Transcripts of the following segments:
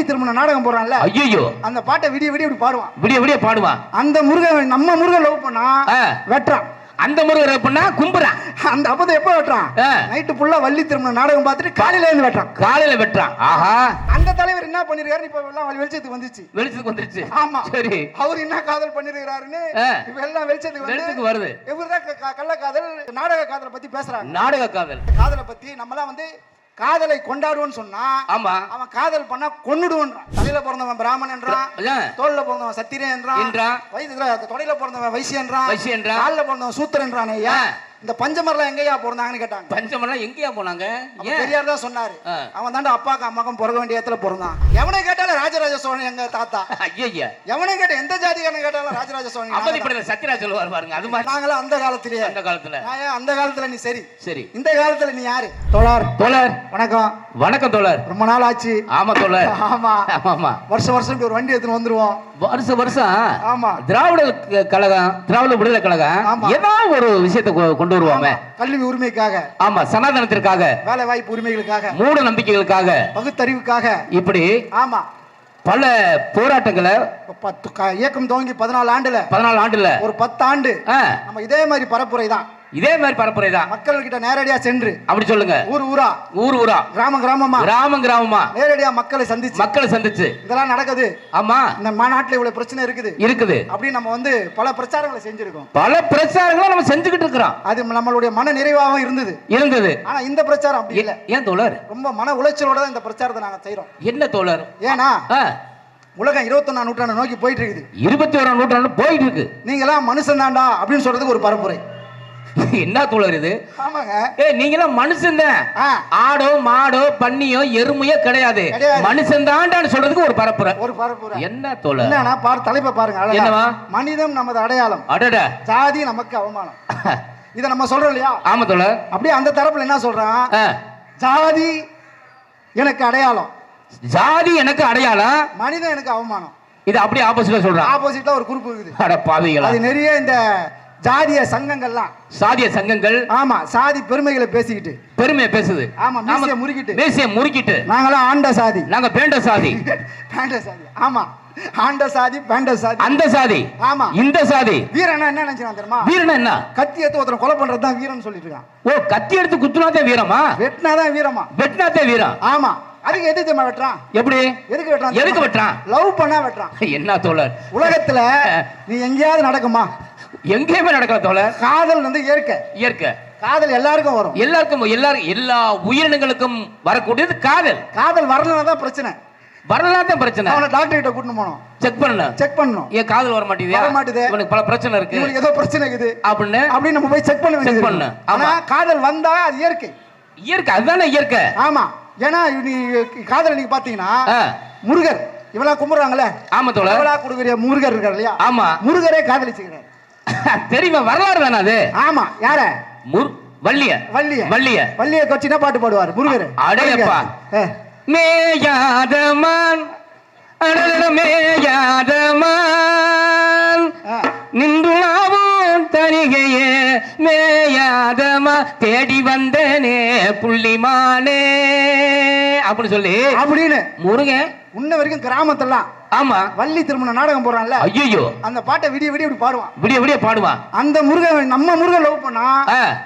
வள்ளி திருமண நாடகம் போடுறான்ல ஐயோ அந்த பாட்டை விடிய விடிய இப்படி பாடுவான். விடிய விடிய பாடுவான். அந்த முருகன் நம்ம முருகன் லவ் பண்ணா. வெட்டுறான். அந்த முருகர் எப்படின்னா கும்புறான். அந்த அப்பதை எப்ப வெட்டுறான். நைட்டு ஃபுல்லா வள்ளி திருமண நாடகம் பார்த்துட்டு காலையில இருந்து வெட்டுறான். காலையில வெட்டுறான். ஆஹா. அந்த தலைவர் என்ன பண்ணிருக்காரு இப்ப எல்லாம் வெளிச்சத்துக்கு வந்துச்சு வெளிச்சத்துக்கு வந்துருச்சு. ஆமா. சரி. அவர் என்ன காதல் பண்ணிருக்காருன்னு. இப்ப எல்லாம் வெளிச்சத்துக்கு வெளிச்சத்துக்கு வருது. இவர்தான் கள்ள காதல் நாடக காதலை பத்தி பேசுறாங்க. நாடக காதல். காதலை பத்தி நம்மலாம் வந்து காதலை கொண்டாடுவோம்னு சொன்னா ஆமா அவன் காதல் பண்ணா கொன்னுடுவான்றான் தலையில பிறந்தவன் பிராமணன்றான் அதான். தோல்ல பிறந்தவன் சத்திரியன்றான் என்றான். வயதுல தொடையில பிறந்தவன் வைசியன்றான் வைசியன்றான். கால்ல பிறந்தவன் சூத்திரன்றான் ஐயா. இந்த பஞ்சமர்லாம் எங்கேயா பிறந்தாங்கன்னு கேட்டாங்க. பஞ்சமெல்லாம் எங்கேயா போனாங்க? பெரியார் தான் சொன்னாரு. அவன் தாண்டா அப்பாக்கும் அம்மாக்கும் பிறக்க வேண்டிய இடத்துல பிறந்தான். எவனை கேட்டாலும் ராஜராஜ சோழன் எங்க தாத்தா? ஐயா எவனை கேட்ட எந்த ஜாதிக்காரன் கேட்டாலும் ராஜராஜ சோழன் படத்துல சத்யராஜ் சொல்லுவார் பாருங்க அது மாதிரி. நாங்களாம் அந்த காலத்திலேயே. அந்த காலத்துல. அந்த காலத்துல நீ சரி? சரி. இந்த காலத்துல நீ யாரு? தோழர். தோழர். வணக்கம். வணக்கம் தோழர். ரொம்ப நாள் ஆச்சு. ஆமா தோழர். ஆமா. ஆமா வருஷம் வருஷம் ஒரு வண்டி எடுத்துன்னு வந்துருவோம். வருஷம் வருஷம்? ஆமா. திராவிட கழகம் திராவிட விடுதலை கழகம். ஏதாவது ஒரு விஷயத்தை கொ- கொண்டு வருவாமே கல்வி உரிமைக்காக ஆமா சனாதனத்திற்காக வேலை வாய்ப்பு உரிமைகளுக்காக மூட நம்பிக்கைகளுக்காக. பகுத்தறிவுக்காக. இப்படி ஆமா. பல போராட்டங்களை பத்து இயக்கம் துவங்கி பதினாலு ஆண்டுல பதினாலு ஆண்டுல. ஒரு பத்து ஆண்டு நம்ம இதே மாதிரி பரப்புரை தான் இதே மாதிரி பரப்புரை தான் மக்கள் கிட்ட நேரடியா சென்று அப்படி சொல்லுங்க. ஊர் ஊரா ஊர் ஊரா. கிராம கிராமமா கிராமம் கிராமமா. நேரடியா மக்களை சந்திச்சு மக்களை சந்திச்சு. இதெல்லாம் நடக்குது. ஆமா. இந்த மாநாட்டுல இவ்வளவு பிரச்சனை இருக்குது. இருக்குது. அப்படின்னு நம்ம வந்து பல பிரச்சாரங்களை செஞ்சிருக்கோம். பல பிரச்சாரங்களை நம்ம செஞ்சுக்கிட்டு இருக்கிறோம். அது நம்மளுடைய மன நிறைவாகவும் இருந்தது. இருந்தது. ஆனா இந்த பிரச்சாரம் அப்படி இல்ல. ஏன் தோழர்? ரொம்ப மன உளைச்சலோட தான் இந்த பிரச்சாரத்தை நாங்க செய்றோம். என்ன தோழர்? ஏன்னா உலகம் இருபத்தொன்னாம் நூற்றாண்டு நோக்கி போயிட்டு இருக்குது. இருபத்தி ஓராம் நூற்றாண்டு போயிட்டு இருக்கு. நீங்க எல்லாம் மனுஷன் தாண்டா அப்படின்னு சொல்றதுக்கு ஒரு பரப்புரை. என்ன தோழர் இது? ஆமாங்க. ஏய் நீங்க எல்லாம் மனுஷன் தான். ஆடோ மாடோ பன்னியோ எருமையோ கிடையாது. மனுஷன் தாண்டான்னு சொல்றதுக்கு ஒரு பரப்புரை. ஒரு பரப்புரை. என்ன தோழர்? என்னன்னா பாரு தலைப்பை பாருங்க. என்னவா? மனிதம் நமது அடையாளம். அடட. ஜாதி நமக்கு அவமானம். இத நம்ம சொல்றோம் இல்லையா? ஆமா தோழர். அப்படியே அந்த தரப்புல என்ன சொல்றான்? ஜாதி எனக்கு அடையாளம். ஜாதி எனக்கு அடையாளம். மனிதன் எனக்கு அவமானம். இது அப்படியே ஆப்போசிட்டா சொல்றான். ஆப்போசிட்ல ஒரு குரூப் இருக்குது. அட பாவிகளா. அது நிறைய இந்த ஜாதிய சங்கங்கள்லாம். சாதிய சங்கங்கள். ஆமா சாதி பெருமைகளை பேசிக்கிட்டு. பெருமையை பேசுது. ஆமா மீசைய முறுக்கிட்டு. மீசைய முறுக்கிட்டு. நாங்களாம் ஆண்ட சாதி. நாங்க பேண்ட சாதி. பேண்ட சாதி. ஆமா. ஆண்ட சாதி பேண்ட சாதி. அந்த சாதி. ஆமா. இந்த சாதி. வீரனா என்ன நினைச்சான் தெரியுமா? வீரன் என்ன? கத்தி எடுத்து ஒருத்தன் கொலை பண்றது தான் வீரன் சொல்லிட்டு இருக்கான். ஓ கத்தி எடுத்து குத்துனாதே வீரமா? வெட்டினாதான் வீரமா? வெட்டினாதே வீரம் ஆமா. அதுக்கு எது தெரியுமா வெட்டுறான்? எப்படி? எதுக்கு வெட்டுறான் எதுக்கு வெட்டுறான்? லவ் பண்ணா வெட்டுறான். என்ன தோழர்? உலகத்துல நீ எங்கேயாவது நடக்குமா? எங்கேயுமே நடக்கல தோழர். காதல் வந்து இயற்கை. இயற்கை. காதல் எல்லாருக்கும் வரும். எல்லாருக்கும் எல்லாரும் எல்லா உயிரினங்களுக்கும் வரக்கூடியது காதல். காதல் வரலன்னா தான் பிரச்சனை. வரலாம் தான் பிரச்சனை. அவனை டாக்டர் கிட்ட போனோம். செக் பண்ண. செக் பண்ணணும். ஏன் காதல் வர மாட்டேங்குது வர. இவனுக்கு பல பிரச்சனை இருக்கு. இவனுக்கு ஏதோ பிரச்சனை இருக்குது. அப்படின்னு அப்படின்னு நம்ம போய் செக் பண்ண வேண்டியது பண்ணு. இருக்கு. ஆனா காதல் வந்தா அது இயற்கை. இயற்கை அதுதானே இயற்கை. ஆமா. ஏன்னா நீ காதல் நீங்க பாத்தீங்கன்னா முருகர். இவெல்லாம் கும்பிடுறாங்கல்ல ஆமா தோழர். இவளா கொடுக்குற முருகர் இருக்கார் இல்லையா? ஆமா. முருகரே காதலிச்சுக்கிறார். தெரியுமா வரலாறு தானே அது? ஆமா யார? முர் வள்ளிய. வள்ளிய. வள்ளிய. வள்ளிய கொச்சி என்ன பாட்டு பாடுவார்? முருகர். அடேயப்பா. மேயாதமான் மேயாதமான். நின்றுளாவும் தனிகையே மேயாதமா தேடி வந்தனே புள்ளிமானே அப்படின்னு சொல்லி அப்படின்னு முருகன் உன்ன வரைக்கும் கிராமத்தெல்லாம் ஆமா வள்ளி திருமண நாடகம் போடுறான்ல. ஐயோ அந்த பாட்டை விடிய விடிய இப்படி பாடுவான். விடிய விடிய பாடுவான். அந்த முருகன் நம்ம முருகன் லவ் பண்ணா.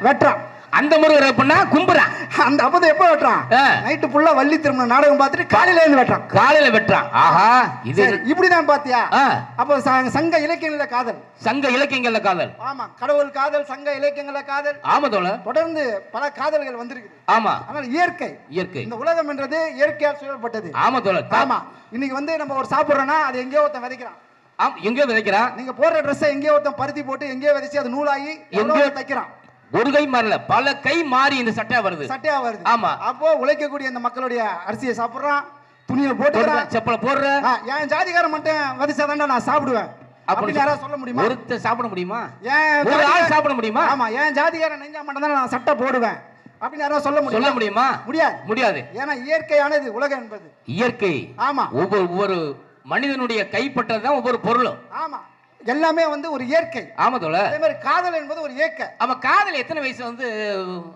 வெட்டுறான். அந்த முருகர் எப்படின்னா கும்புறான். அந்த அப்பதை எப்ப வெட்டுறான். நைட்டு ஃபுல்லா வள்ளி திருமண நாடகம் பார்த்துட்டு காலையில இருந்து வெட்டுறான். காலையில வெட்டுறான். ஆஹா இது இப்படிதான் பாத்தியா? அப்போ சங்க இலக்கியங்கள காதல். சங்க இலக்கியங்கள்ல காதல். ஆமா கடவுள் காதல் சங்க இலக்கியங்கள காதல். ஆமா தோழர் தொடர்ந்து பல காதல்கள் வந்திருக்குது. ஆமா. ஆனால் இயற்கை. இயற்கை. இந்த உலகம் என்றது இயற்கையால் சூழப்பட்டது. ஆமா தோழர் ஆமா. இன்னைக்கு வந்து நம்ம ஒரு சாப்பிடுறோம்னா அது எங்கேயோ ஒருத்தன் விதைக்கிறான். எங்கேயோ விதைக்கிறான். நீங்க போடுற ட்ரெஸ்ஸை எங்கேயோ ஒருத்தன் பருத்தி போட்டு எங்கேயோ விதைச்சு அது நூலாகி எங்கேயோ- தைக்கிறான். ஒரு கை மாறல. பல கை மாறி இந்த சட்டை வருது. சட்டையா வருது. ஆமா. அப்போ உழைக்கக்கூடிய இந்த மக்களுடைய அரிசியை சாப்பிடுறான் துணியை போட்டுக்கிறான். செப்பல போடுற. என் ஜாதிகாரன் மட்டும் விதைச்சாதான்டா நான் சாப்பிடுவேன். அப்படின்னு யாராவது சொல்ல முடியுமா? ஒருத்தர் சாப்பிட முடியுமா? ஏன் ஒரு ஆள் சாப்பிட முடியுமா? ஆமா என் ஜாதிகாரன் நெஞ்சா மட்டும் தான் நான் சட்டை போடுவேன். அப்படின்னு யாராவது சொல்ல முடியுமா? சொல்ல முடியுமா? முடியாது. முடியாது. ஏன்னா இயற்கையானது உலகம் என்பது. இயற்கை. ஆமா. ஒவ்வொரு ஒவ்வொரு மனிதனுடைய கைப்பட்டதுதான் ஒவ்வொரு பொருளும். ஆமா. எல்லாமே வந்து ஒரு இயற்கை. ஆமா அதே மாதிரி காதல் என்பது ஒரு இயற்கை. அவன் காதல் எத்தனை வயசு வந்து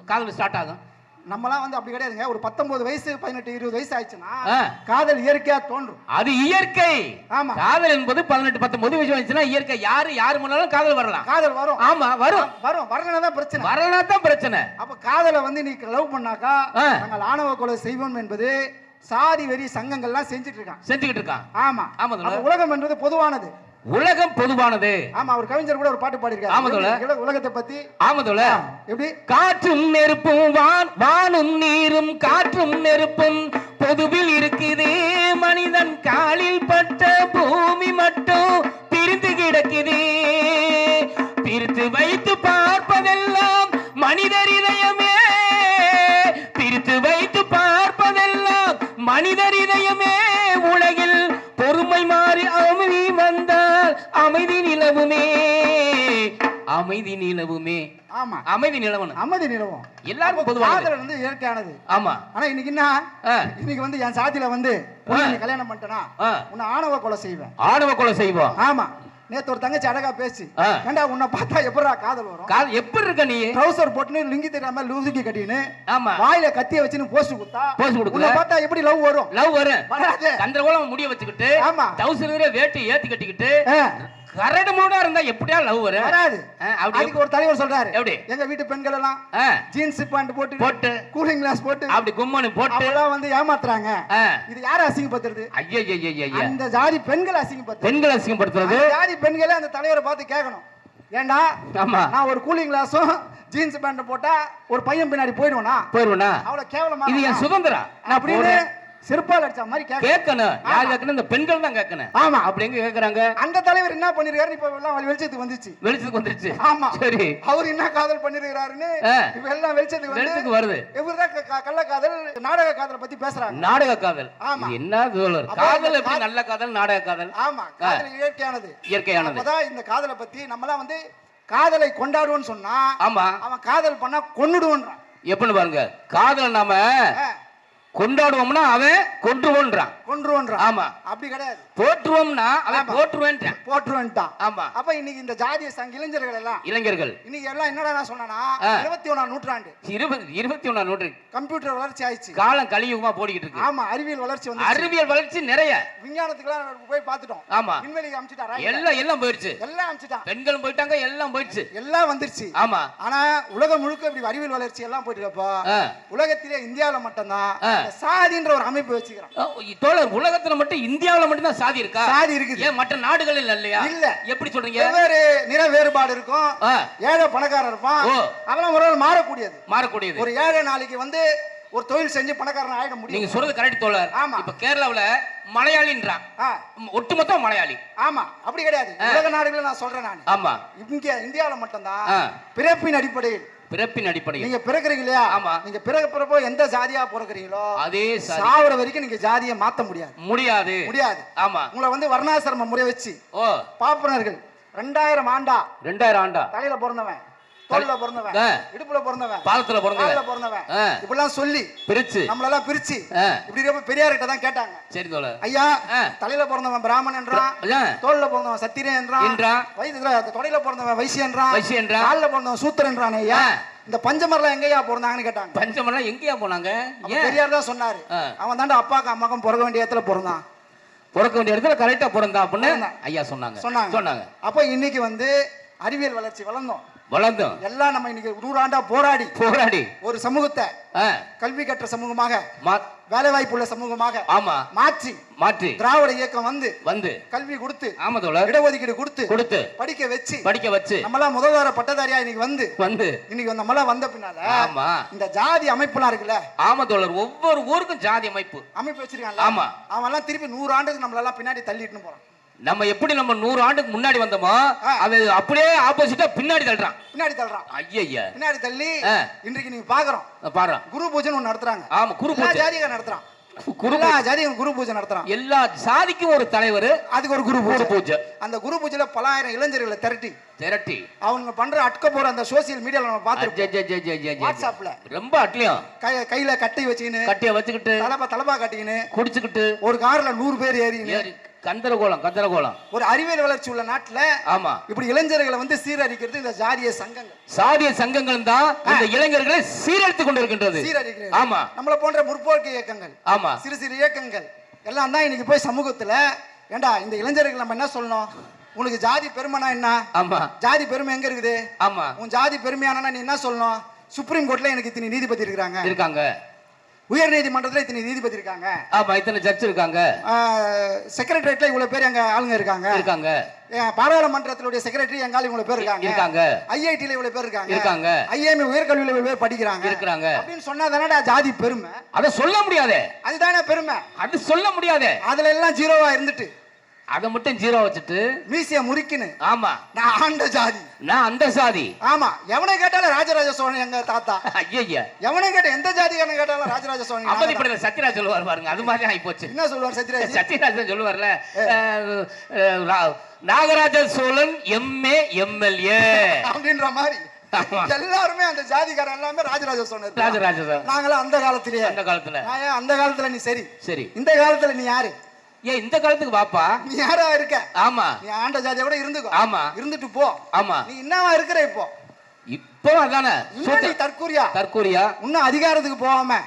காதல் ஸ்டார்ட் ஆகும்? நம்மலாம் வந்து அப்படி கிடையாதுங்க. ஒரு பத்தொன்பது வயசு பதினெட்டு இருபது வயசு ஆயிடுச்சுன்னா. காதல் இயற்கையா தோன்றும். அது இயற்கை. ஆமா. காதல் என்பது பதினெட்டு பத்தொன்பது வயசு வந்துச்சுன்னா இயற்கை. யாரு யாரு முன்னாலும் காதல் வரலாம். காதல் வரும். ஆமா வரும். வரும். வரலன்னா தான் பிரச்சனை. வரலனா தான் பிரச்சனை. அப்ப காதலை வந்து நீ லவ் பண்ணாக்கா. நாங்கள் ஆணவ கொலை செய்வோம் என்பது சாதி வெறி சங்கங்கள்லாம் செஞ்சுட்டு இருக்கான். செஞ்சுக்கிட்டு இருக்கான். ஆமா. ஆமா, உலகம் என்பது பொதுவானது. உலகம் பொதுவானது. ஆமா ஒரு கவிஞர் கூட ஒரு பாட்டு பாடியிருக்காரு. ஆமா, தோழர். எப்படி? உலக- உலகத்தை பத்தி. ஆமதுல எப்படி? காற்றும் நெருப்பும் வான் வானும் நீரும் காற்றும் நெருப்பும் பொதுவில் இருக்குது அமைதி நிலவுமே. ஆமா. அமைதி நிலவணும். அமைதி நிலவும். எல்லாருக்கும் பொதுவானது. காதல் வந்து இயற்கையானது. ஆமா. ஆனா இன்னைக்கு என்ன? இன்னைக்கு வந்து என் சாதியில வந்து கல்யாணம் பண்ணிட்டனா. உன்னை ஆணவ கொலை செய்வேன். ஆணவ கொலை செய்வோம் ஆமா. நேத்து ஒரு தங்கச்சி அழகா பேசி. ஏண்டா உன்னை பார்த்தா எப்படிடா காதல் வரும்? கால் எப்படி இருக்க நீ? ட்ரௌசர் போட்டுன்னு லிங்கி தெரியாம லூசுக்கி கட்டின்னு ஆமா. வாயில கத்திய வச்சுன்னு போஸ்ட் கொடுத்தா Pose கொடுக்கல. உன்னை பார்த்தா எப்படி லவ் வரும்? லவ் வரும். வராது. கந்தரகோலம் முடிய வச்சுக்கிட்டு ஆமா. தௌசண்ட் வேட்டி ஏத்தி கட்டிக்கிட்டு கரடு மூடா இருந்தா எப்படியா லவ் வரும்? வராது. அதுக்கு ஒரு தலைவர் சொல்றாரு. எப்படி? எங்க வீட்டு பெண்கள் எல்லாம் ஜீன்ஸ் பேண்ட் போட்டு போட்டு. கூலிங் கிளாஸ் போட்டு அப்படி கும்மனு போட்டு. வந்து ஏமாத்துறாங்க. இது யார அசிங்கப்படுத்துறது? ஐயா ஐயா. அந்த ஜாதி பெண்கள் அசிங்கப்படுத்துறது. பெண்கள் அசிங்கப்படுத்துறது? ஜாதி பெண்களே அந்த தலைவரை பார்த்து கேட்கணும். ஏண்டா? ஆமா. நான் ஒரு கூலிங் கிளாஸும் ஜீன்ஸ் பேண்ட் போட்டா ஒரு பையன் பின்னாடி போயிடுவேனா? போயிருவனா அவ்வளவு கேவலமா இது என் சுதந்திரம். அப்படின்னு செருப்பால் அடிச்ச மாதிரி கேட்க கேட்கணும். யார் கேட்கணும்? இந்த பெண்கள் தான் கேட்கணும். ஆமா. அப்படி எங்க கேக்குறாங்க அந்த தலைவர் என்ன பண்ணிருக்காரு இப்ப எல்லாம் வெளிச்சத்துக்கு வந்துச்சு வெளிச்சத்துக்கு வந்துருச்சு. ஆமா. சரி. அவர் என்ன காதல் பண்ணிருக்காருன்னு. இப்ப எல்லாம் வெளிச்சத்துக்கு வெளிச்சத்துக்கு வருது. க- கள்ள காதல் நாடக காதலை பத்தி பேசுறாங்க. நாடக காதல். ஆமா. என்ன தோழர்? காதல் எப்படி நல்ல காதல் நாடக காதல்? ஆமா. காதல் இயற்கையானது. இயற்கையானது. அப்பதான் இந்த காதலை பத்தி நம்மலாம் வந்து காதலை கொண்டாடுவோம்னு சொன்னா ஆமா. அவன் காதல் பண்ணா கொன்னுடுவோன்றான். எப்படின்னு பாருங்க. காதலை நாம கொண்டாடுவோம்னா அவன் கொன்றுவோன்றான். கொன்றுவோன்றான். ஆமா. அப்படி கிடையாது. போற்றுவோம்னா அவன் ஆமா. போற்றுவேன்றான் போட்டுருவன்ட்டான் ஆமா. அப்ப இன்னைக்கு இந்த ஜாதிய சங்க இளைஞர்கள் எல்லாம் இளைஞர்கள். இன்னைக்கு எல்லாம் என்னடா நான் சொன்னா. இருபத்தி ஒண்ணாம் நூற்றாண்டு. இருபது இருபத்தி ஒண்ணாம் நூற்று. கம்ப்யூட்டர் வளர்ச்சி ஆயிடுச்சு. காலம் கலியுகமா போடிக்கிட்டு இருக்கு. ஆமா அறிவியல் வளர்ச்சி வந்து அறிவியல் வளர்ச்சி நிறைய. விஞ்ஞானத்துக்குலாம் போய் பார்த்துட்டோம். ஆமா. விண்வெளிக்கு அமிச்சிட்டாரா எல்லாம் எல்லாம் போயிடுச்சு. எல்லாம் அமிச்சிட்டான். பெண்களும் போயிட்டாங்க எல்லாம் போயிடுச்சு. எல்லாம் வந்துருச்சு. ஆமா. ஆனா உலகம் முழுக்க இப்படி அறிவியல் வளர்ச்சி எல்லாம் போயிட்டு இருக்கப்போ. உலகத்திலே இந்தியாவுல மட்டும்தான் சாதின்ற ஒரு அமைப்பு வச்சுக்கிறான். ஓ, தோழர் உலகத்துல மட்டும் இந்தியாவுல மட்டும் தான் சாதி இருக்கா? சாதி இருக்குது. ஏன் மற்ற நாடுகளில் இல்லையா? இல்ல. எப்படி சொல்றீங்க? வெவ்வேறு நிற வேறுபாடு இருக்கும். ஏழை பணக்காரன் இருப்பான். அதெல்லாம் ஒரு நாள் மாறக்கூடியது. மாறக்கூடியது. ஒரு ஏழை நாளைக்கு வந்து ஒரு தொழில் செஞ்சு பணக்காரன் ஆயிட முடியும். நீங்க சொல்றது கரெக்ட் தோழர். ஆமா. இப்ப கேரளாவுல மலையாளின்றான். ஒட்டுமொத்த மலையாளி. ஆமா. அப்படி கிடையாது. உலக நாடுகளை நான் சொல்றேன் நான். ஆமா. இங்க இந்தியாவுல மட்டும்தான். பிறப்பின் அடிப்படையில் பிறப்பின் அடிப்படையில். நீங்க பிறக்குறீங்க இல்லையா? ஆமா. நீங்க பிறக்கிறப்போ எந்த ஜாதியா பிறக்குறீங்களோ அதே சாவர வரைக்கும் நீங்க ஜாதியை மாத்த முடியாது. முடியாது. முடியாது. ஆமா. உங்களை வந்து வர்ணாசிரம முறை வச்சு ஓ. பாப்பனர்கள் ரெண்டாயிரம் ஆண்டா ரெண்டாயிரம் ஆண்டா. தலையில பிறந்தவன். தோல்ல பிறந்தவன். இடுப்புல பிறந்தவன் பாலத்துல பிறந்தவன் பிறந்தவன். இப்படிலாம் சொல்லி பிரிச்சு நம்மளெல்லாம் பிரிச்சு. இப்படி இருக்கப்ப பெரியார்கிட்ட தான் கேட்டாங்க சரி தோழர் ஐயா. தலையில பிறந்தவன் பிராமணன் என்றான் தோல்ல பிறந்தவன் சத்திரியன் என்றான் என்றான். வயதுல தொடையில பிறந்தவன் வைசியன்றான் வைசியன் என்றான். கால்ல பிறந்தவன் சூத்திரன்றான் ஐயா ஆ. இந்த பஞ்சமர்லாம் எங்கேயா பிறந்தாங்கன்னு கேட்டாங்க பஞ்சமெல்லாம் எங்கேயா போனாங்க பெரியார் தான் சொன்னாரு. அவன் தாண்டா அப்பாக்கும் அம்மாக்கும் பிறக்க வேண்டிய இடத்துல பிறந்தான் பிறக்க வேண்டிய இடத்துல கரெக்டா பிறந்தா அப்படின்னு. ஐயா சொன்னாங்க சொன்னாங்க சொன்னாங்க அப்ப இன்னைக்கு வந்து அறிவியல் வளர்ச்சி வளர்ந்தோம் வளர்ந்தோம். எல்லாம் நம்ம இன்னைக்கு நூறாண்டா போராடி. போராடி. ஒரு சமூகத்தை கல்வி கற்ற சமூகமாக மா- வேலை வாய்ப்புள்ள சமூகமாக ஆமா. மாற்றி மாற்றி. திராவிட இயக்கம் வந்து வந்து கல்வி கொடுத்து ஆமா தோழர். இடஒதுக்கீடு கொடுத்து கொடுத்து. படிக்க வச்சு படிக்க வச்சு. நம்மளாம் முதல்வர பட்டதாரியா இன்னைக்கு வந்து வந்து. இன்னைக்கு நம்மளாம் வந்த பின்னால ஆமா. இந்த ஜாதி அமைப்புலாம் இருக்குல்ல ஆமா தோழர். ஒவ்வொரு ஊருக்கும் ஜாதி அமைப்பு. அமைப்பு வச்சிருக்கான்ல ஆமா. அவன் எல்லாம் திருப்பி நூறு ஆண்டுக்கு நம்மளெல்லாம் பின்னாடி தள்ளிட்டு போறான். நம்ம எப்படி நம்ம நூறு ஆண்டுக்கு முன்னாடி வந்தோமோ. அது அப்படியே ஆப்போசிட்டா பின்னாடி தள்ளுறான். பின்னாடி தள்ளுறான். ஐயா பின்னாடி தள்ளி. இன்றைக்கு நீங்க பாக்குறோம். பாரு குரு பூஜைன்னு ஒண்ணு நடத்துறாங்க. ஆமா குரு பூஜை. ஜாதியும் நடத்துறான். எல்லா ஜாதியும் குரு பூஜை நடத்துறான். எல்லா சாதிக்கும் ஒரு தலைவர் அதுக்கு ஒரு குரு பூஜை. பூஜை. அந்த குரு பூஜையில பலாயிரம் இளைஞர்களை திரட்டி. திரட்டி. அவங்க பண்ற அட்க போற அந்த சோசியல் மீடியால நம்ம அஜ்ஜஜ்ஜஜ்ஜஜ்ஜஜ். வாட்ஸ்அப்ல ரொம்ப அட்லியம். கையில கட்டை வச்சுக்கின்னு கட்டிய வச்சுக்கிட்டு தலப்பா தலப்பா கட்டிக்கின்னு குடிச்சுக்கிட்டு. ஒரு கார்ல நூறு பேர் ஏறி கந்தரகோலம் கந்தரகோலம் ஒரு அறிவியல் வளர்ச்சி உள்ள நாட்டுல ஆமா. இப்படி இளைஞர்களை வந்து சீரழிக்கிறது இந்த ஜாதிய சங்கங்கள். சாதிய சங்கங்கள் தான் இந்த இளைஞர்களை சீரழித்து கொண்டிருக்கின்றது. சீரழிக்கிறது. ஆமா. நம்மள போன்ற முற்போக்கு இயக்கங்கள் ஆமா. சிறு சிறு இயக்கங்கள் எல்லாம் தான் இன்னைக்கு போய் சமூகத்துல ஏண்டா இந்த இளைஞர்கள் நம்ம என்ன சொல்லணும்? உனக்கு ஜாதி பெருமைனா என்ன? ஆமா. ஜாதி பெருமை எங்க இருக்குது? ஆமா. உன் ஜாதி பெருமையானா நீ என்ன சொல்லணும்? சுப்ரீம் கோர்ட்ல எனக்கு இத்தனை நீதிபதி இருக்காங்க. இருக்காங்க. உயர் நீதிமன்றத்துல இத்தனை நீதிபதி இருக்காங்க. ஆமா இத்தனை ஜட்ஜ் இருக்காங்க. செக்ரட்டரியேட்ல இவ்வளவு பேர் எங்க ஆளுங்க இருக்காங்க. இருக்காங்க. பாராளுமன்றத்தினுடைய செக்ரட்டரி எங்க ஆளு இவ்வளவு பேர் இருக்காங்க. இருக்காங்க. ஐஐடில இவ்வளவு பேர் இருக்காங்க. இருக்காங்க. ஐஎம்ஏ உயர்கல்வியில இவ்வளவு பேர் படிக்கிறாங்க. இருக்கிறாங்க. அப்படின்னு சொன்னா தானடா ஜாதி பெருமை? அத சொல்ல முடியாதே. அதுதானே பெருமை. அது சொல்ல முடியாதே. அதுல எல்லாம் ஜீரோவா இருந்துட்டு. அத மட்டும் ஜீரோ வச்சுட்டு மீசிய முறுக்கின்னு ஆமா. நான் ஆண்ட ஜாதி. நான் அந்த சாதி ஆமா. எவனை கேட்டாலும் ராஜராஜ சோழன் எங்க தாத்தா? ஐயா எவனை கேட்ட எந்த ஜாதிக்காரன் கேட்டாலும் ராஜராஜ சோழன் தாத்தா. அவதிப்படையில சத்யராஜ் சொல்லுவார் பாருங்க. அது மாதிரி ஆகி போச்சு என்ன சொல்லுவார் Sathyaraj? Sathyaraj சொல்லுவார்ல. Nagaraja Cholan MA MLA. அப்படின்ற மாதிரி. எல்லாருமே அந்த ஜாதிக்காரன் எல்லாமே ராஜராஜ சோழன். ராஜராஜ நாங்களாம் அந்த காலத்திலேயே. அந்த காலத்துல. அந்த காலத்துல நீ சரி? சரி. இந்த காலத்துல நீ யாரு? ஏன் இந்த காலத்துக்கு வாப்பா. நீ யாரா இருக்க? ஆமா. நீ ஆண்ட ஜாதியை விட இருந்துக்கோ. ஆமா. இருந்துட்டு போ. ஆமா. நீ என்னவா இருக்கிற இப்போ? இப்போ அதானே? தற்கூரியா? தற்கூரியா? இன்னும் அதிகாரத்துக்கு போகாம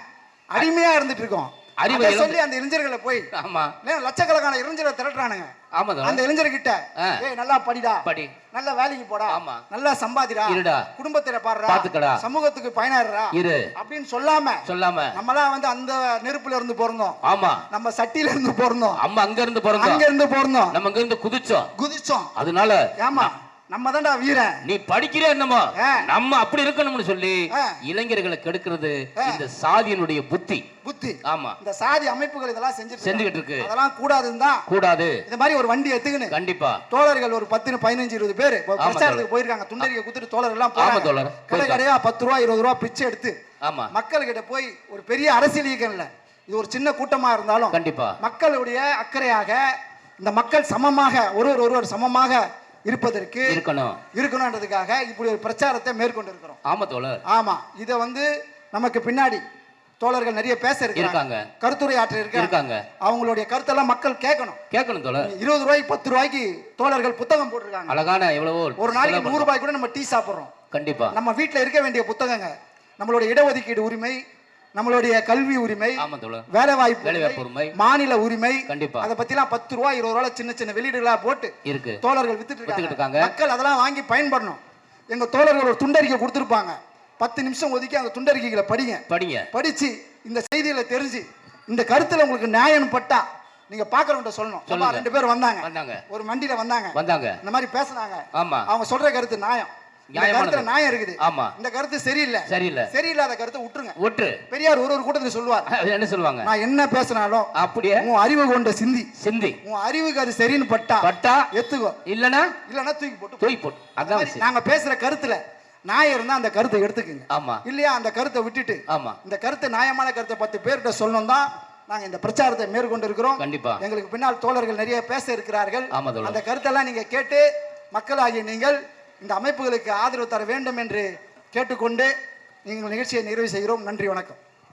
அடிமையா இருந்துட்டு இருக்கோம். அறிவை சொல்லி அந்த இளைஞர்களை போய் ஆமா. லட்சக்கணக்கான இளைஞர்களை திரட்டுறானுங்க. ஆமா. அந்த இளைஞர்கிட்ட. ஏய் நல்லா படிடா. படி. நல்ல வேலைக்கு போடா. ஆமா. நல்லா சம்பாதிடா. இருடா. குடும்பத்தில பாடுறா. பாத்துக்கடா. சமூகத்துக்கு பயனாடுறா இரு. அப்படின்னு சொல்லாம சொல்லாம. நம்மலாம் வந்து அந்த நெருப்புல இருந்து பிறந்தோம். ஆமா. நம்ம சட்டியில இருந்து பிறந்தோம். அம்மா அங்க இருந்து அங்க பிறந்தோம் இருந்து பிறந்தோம். நம்ம அங்க இருந்து குதிச்சோம். குதிச்சோம். அதனால ஏமா. நம்ம தான்டா வீரன். நீ படிக்கிற என்னமோ. நம்ம அப்படி இருக்கணும்னு சொல்லி. இளைஞர்களை கெடுக்கிறது இந்த சாதியினுடைய புத்தி. புத்தி. ஆமா. இந்த சாதி அமைப்புகள் இதெல்லாம் செஞ்சுட்டு செஞ்சுகிட்டு இருக்கு. அதெல்லாம் கூடாதுன்னு தான். கூடாது. இந்த மாதிரி ஒரு வண்டி எடுத்துக்கின்னு. கண்டிப்பா. தோழர்கள் ஒரு பத்து பதினஞ்சு இருபது பேர். பிரச்சாரத்துக்கு போயிருக்காங்க. துண்டறிக்கை குத்துட்டு தோழர் எல்லாம் போறாங்க. கடை. கடையா பத்து ரூபா இருபது ரூபா பிச்சை எடுத்து ஆமா. மக்கள்கிட்ட போய் ஒரு பெரிய அரசியல் இயக்கம் இல்ல இது ஒரு சின்ன கூட்டமா இருந்தாலும் கண்டிப்பா. மக்களுடைய அக்கறையாக இந்த மக்கள் சமமாக ஒருவர் ஒருவர் சமமாக இருப்பதற்கு இருக்கணும். இருக்கணும்ன்றதுக்காக இப்படி ஒரு பிரச்சாரத்தை மேற்கொண்டு இருக்கிறோம் ஆமா தோழர். ஆமா. இதை வந்து நமக்கு பின்னாடி தோழர்கள் நிறைய பேச இருக்காங்க. கருத்துரை ஆற்ற இருக்காங்க. அவங்களுடைய கருத்தெல்லாம் மக்கள் கேட்கணும். கேட்கணும் தோழர். இருபது ரூபாய்க்கு பத்து ரூபாய்க்கு தோழர்கள் புத்தகம் போட்டிருக்காங்க. அழகான எவ்வளவோ ஒரு நாளைக்கு நூறு ரூபாய் கூட நம்ம டீ சாப்பிடுறோம். கண்டிப்பா. நம்ம வீட்ல இருக்க வேண்டிய புத்தகங்க நம்மளுடைய இடஒதுக்கீடு உரிமை நம்மளுடைய கல்வி உரிமை வேலை வாய்ப்பு உரிமை. மாநில உரிமை கண்டிப்பா. அதை பத்திலாம் பத்து ரூபாய் இருபது ரூபாய் சின்ன சின்ன வெளியீடுகளா போட்டு இருக்கு. தோழர்கள் வித்துட்டு இருக்காங்க. மக்கள் அதெல்லாம் வாங்கி பயன்படணும். எங்க தோழர்கள் ஒரு துண்டறிக்கை கொடுத்துருப்பாங்க. பத்து நிமிஷம் ஒதுக்கி அந்த துண்டறிக்கைகளை படிங்க. படிங்க. படிச்சு இந்த செய்திகளை தெரிஞ்சு இந்த கருத்துல உங்களுக்கு நியாயம் பட்டா நீங்க பாக்குறவங்க சொல்லணும். ரெண்டு பேர் வந்தாங்க. வந்தாங்க. ஒரு மண்டியில வந்தாங்க. வந்தாங்க. இந்த மாதிரி பேசுனாங்க. ஆமா. அவங்க சொல்ற கருத்து நியாயம். கருத்துல நியாயம் இருக்குது. ஆமா. இந்த கருத்து சரியில்லை. சரியில்லை. சரியில்லாத கருத்தை விட்டுருங்க. ஒற்று பெரியார் ஒரு ஒரு கூட்டத்தில் சொல்லுவார். என்ன சொல்லுவாங்க? நான் என்ன பேசினாலும் அப்படியே உன் அறிவு கொண்ட சிந்தி. சிந்தி. உன் அறிவுக்கு அது சரின்னு பட்டா பட்டா? எத்துக்கோ. இல்லனா இல்லைன்னா தூக்கி போட்டு. தூய் போட்டு. அதான். நாங்க பேசுற கருத்துல நியாயம் இருந்தா அந்த கருத்தை எடுத்துக்குங்க. ஆமா. இல்லையா அந்த கருத்தை விட்டுட்டு ஆமா. இந்த கருத்து நியாயமான கருத்தை பத்து பேர்கிட்ட சொல்லணும் தான் நாங்க இந்த பிரச்சாரத்தை மேற்கொண்டு இருக்கிறோம் கண்டிப்பா. எங்களுக்கு பின்னால் தோழர்கள் நிறைய பேச இருக்கிறார்கள். அந்த கருத்தெல்லாம் நீங்க கேட்டு மக்களாகிய நீங்கள் இந்த அமைப்புகளுக்கு ஆதரவு தர வேண்டும் என்று கேட்டுக்கொண்டு நீங்கள் நிகழ்ச்சியை நிறைவு செய்கிறோம். நன்றி வணக்கம்.